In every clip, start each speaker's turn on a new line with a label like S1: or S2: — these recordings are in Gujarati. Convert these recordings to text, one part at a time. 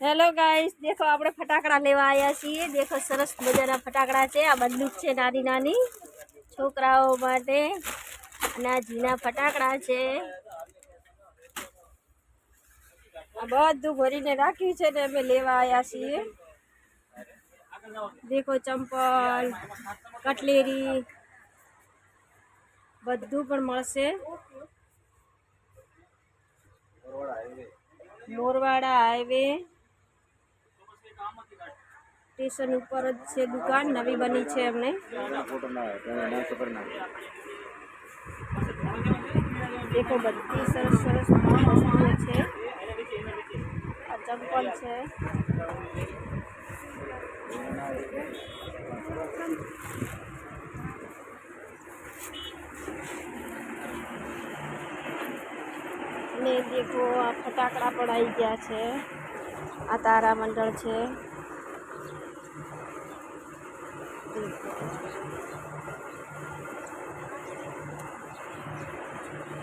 S1: હેલો ગાઈસ દેખો આપણે ફટાકડા લેવા આવ્યા છીએ દેખો સરસ મજાના ફટાકડા છે આ બંદૂક છે નાની નાની છોકરાઓ માટે અને આ ઝીણા ફટાકડા છે આ બધું ભરીને રાખ્યું છે ને અમે લેવા આવ્યા છીએ દેખો ચંપલ કટલેરી બધું પણ મળશે મોરવાડા હાઈવે સ્ટેશન ઉપર જ છે દુકાન નવી બની છે અમને દેખો બધી સરસ સરસ વસ્તુઓ છે. આ ચંપલ છે. ને દેખો આ ફટાકડા પણ આવી ગયા છે. આ તારામંડળ છે.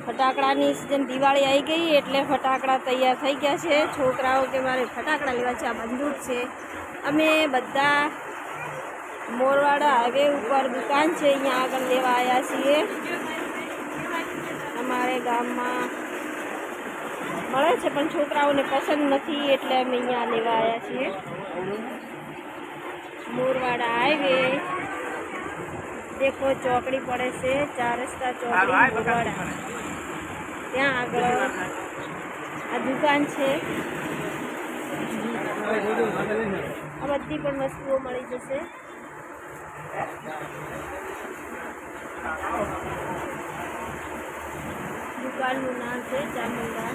S1: ફટાકડાની સિઝન દિવાળી આવી ગઈ એટલે ફટાકડા તૈયાર થઈ ગયા છે. છોકરાઓ કે મારે ફટાકડા લેવા છે, આ બંદૂક છે. અમે બધા મોરવાડા હાઈવે ઉપર દુકાન છે, અહીંયા આગળ લેવા આવ્યા છીએ. અમારે ગામમાં મળે છે, પણ છોકરાઓને પસંદ નથી એટલે અમે અહીંયા લેવા આવ્યા છીએ. મોરવાડા હાઈવે. દેખો ચોકડી પડે છે, ચાર રસ્તા ચોકડી, મોરવાડા. ત્યાં આગળ આ દુકાન છે. આ બધી પણ વસ્તુઓ મળી જશે. દુકાનનું નામ છે ચામુંડા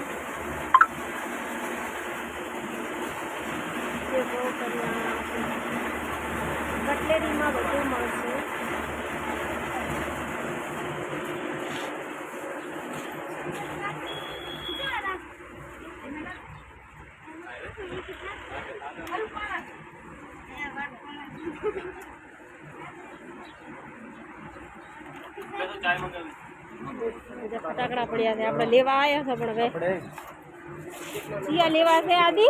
S1: જે કટલેરીમાં બધું મળશે. ફટાકડા પડ્યા છે. આપણે લેવા આવ્યા છે પણ હવે. લેવા છે આદિ?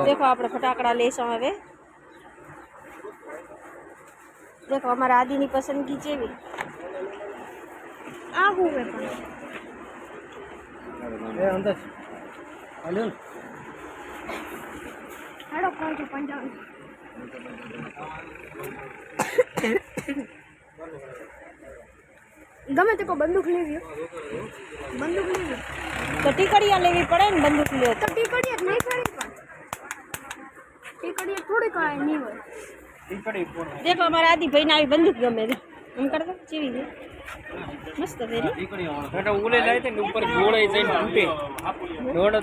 S1: દેખો આપણે ફટાકડા લેશું હવે દેખો અમારા આદિની પસંદગી કેવી આ હું હે પણ હાડો કોણ છે પંજાબી ગમે તે કો બંદૂક લેવી બંદૂક લેવી તો ટીકડીયા લેવી પડે ને બંદૂક લ્યો તો. ટીકડીયા નહીં ખરી પણ. ટીકડીયા થોડી કાંઈ નહીં હોય દેખો અમારા આદિભાઈ ને આવી બંદૂક ગમે છે. એમ કરતો ચેવી છે મસ્ત છે રી
S2: બેટા ઉલે લાય તે ને ઉપર ગોળાઈ જઈને તૂટે. દોડ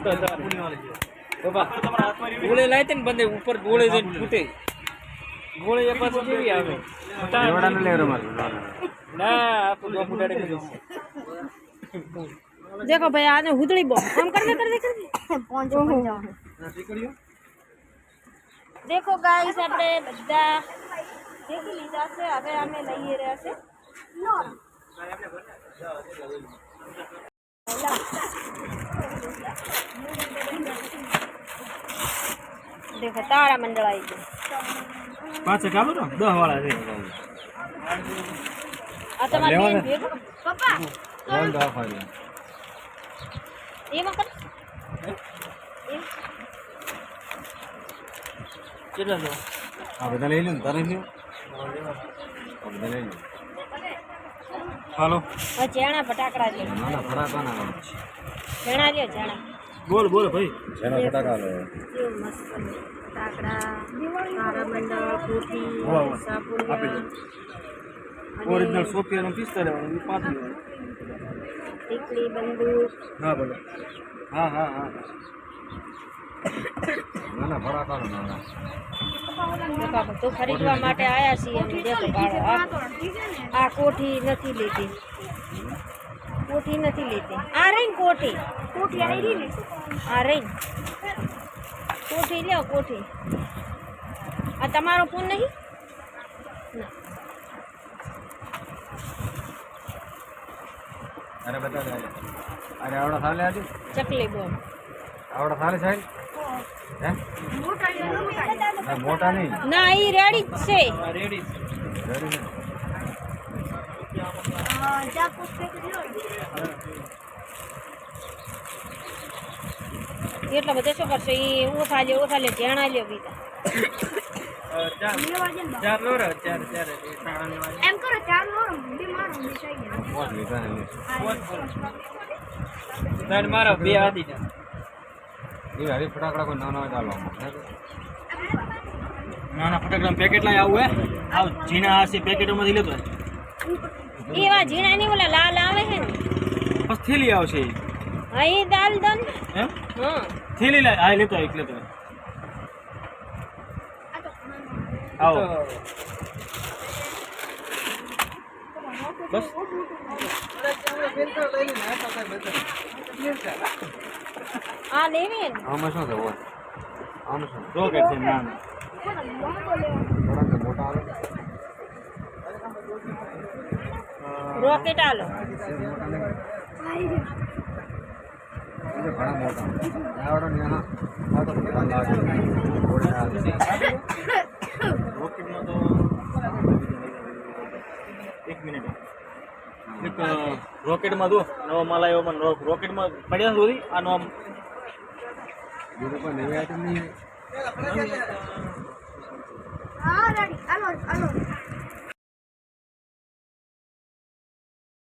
S2: તો બાબા ગોળે લાય તે ને બંને ઉપર ગોળે જઈને તૂટે ગોળે એ પાછું કેવી આવે ના આખું ગોપ ઉડાડે કરી
S1: દેખો ભાઈ આને હુદળી બો આમ કરને કરને કરને પહોંચો દેખો ગાઈસ આપણે બધા દેખી લીધા છે હવે અમે લઈએ રહ્યા છે દેખો તારા મંડળ આવી ગયું
S2: પાછા ચાલુ ને દસ વાળા છે.
S1: આ તમારે બેન ભેગું. પપ્પા એમાં કર.
S2: કેટલા છે
S3: આ બધા લઈ લો ને તારે લ્યો. આ બધા લઈ લો
S2: હાલો.
S1: હવે ચેણા ફટાકડા છે.
S3: ફટાકા ના
S1: ચેણા લ્યો ચેણા.
S2: બોલ બોલ ભાઈ.
S3: જેના ફટાકા લો.
S1: મસ્ત
S2: ઓરિજિનલ સોફિયાનો પિસ્તાલીસ પાંચ
S1: ટીકડી બંદૂક.
S2: હા બોલો. હા હા હા.
S3: નાના
S1: દેખો ખરીદવા માટે આવ્યા છીએ અમે. દેખો ભાડો. આ આ કોઠી નથી લીધી. કોઠી નથી લીધી. આ રહી કોઠી. કોઠી આ રહી આ રહી. કોઠી લ્યો કોઠી. આ તમારો ફોન નહીં? ના.
S3: અરે બતા દે. અરે આવડા થાલે આજે?
S1: ચકલી બોમ
S3: આવડા થાલે સાહેબ? હે? ના, મોટા નહીં.
S1: ના ઈ રેડી જ છે.
S2: આ રેડી છે.
S3: રેડી છે
S1: એટલા બધા શું કરશે? એ ઓછા લે ઓછા લે ધ્યાણા
S2: લે
S3: બીજા નાના ચાલો
S4: નાના ફટાકડા પેકેટ લાય આવું હે? આવ ઝીણા હશે પેકેટોમાંથી લેતો હે.
S1: એવા ઝીણા ની ઓલા લાલ આવે છે ને.
S4: બસ થેલી આવશે ઈ.
S1: હા. ઈ દાલ દન
S4: એમ
S1: હા
S4: થેલી લાય હા લેતો એક લેતો આવો. બસ.
S1: આ લેવી ને
S3: આમાં શું થવો આમ શું
S4: રોકેટ છે
S3: ના મોટા આવે
S1: રોકેટ આલો
S3: એ ઘણા ને
S4: એક મિનિટ એક રોકેટમાં જો નવો માલ આવ્યો પણ રોકેટમાં પડ્યા બધી આ
S5: હાલો.